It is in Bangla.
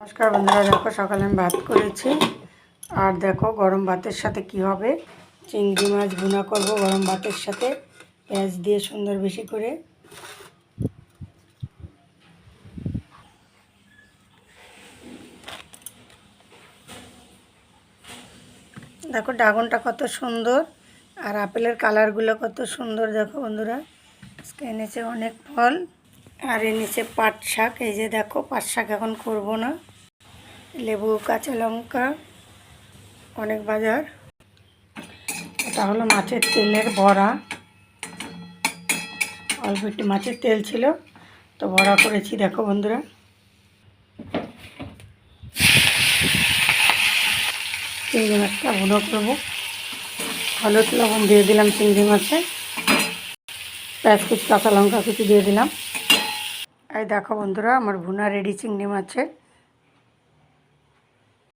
নমস্কার বন্ধুরা, দেখো সকালে আমি ভাত করেছি। আর দেখো গরম ভাতের সাথে কি হবে? চিংড়ি মাছ ভুনা করব গরম ভাতের সাথে, পেঁয়াজ দিয়ে সুন্দর বেশি করে। দেখো ড্রাগনটা কত সুন্দর, আর আপেলের কালারগুলো কত সুন্দর, দেখো বন্ধুরা। আজকে এনেছে অনেক ফল। আর এনেছে পাট শাক, এই যে দেখো পাট শাক এখন করব না। লেবু, কাঁচা লঙ্কা, অনেক বাজার। এটা হলো মাছের তেলের বড়া। অল্প একটু মাছের তেল ছিল, তো বড়া করেছি, দেখো বন্ধুরা। চিংড়ি মাছটা ভুনো করব। হলুদ লবণ দিয়ে দিলাম চিংড়ি মাছে। পেঁয়াজ কুচি, কাঁচা লঙ্কা কুচি দিয়ে দিলাম। এই দেখো বন্ধুরা আমার ভুনা রেডি চিংড়ি মাছের।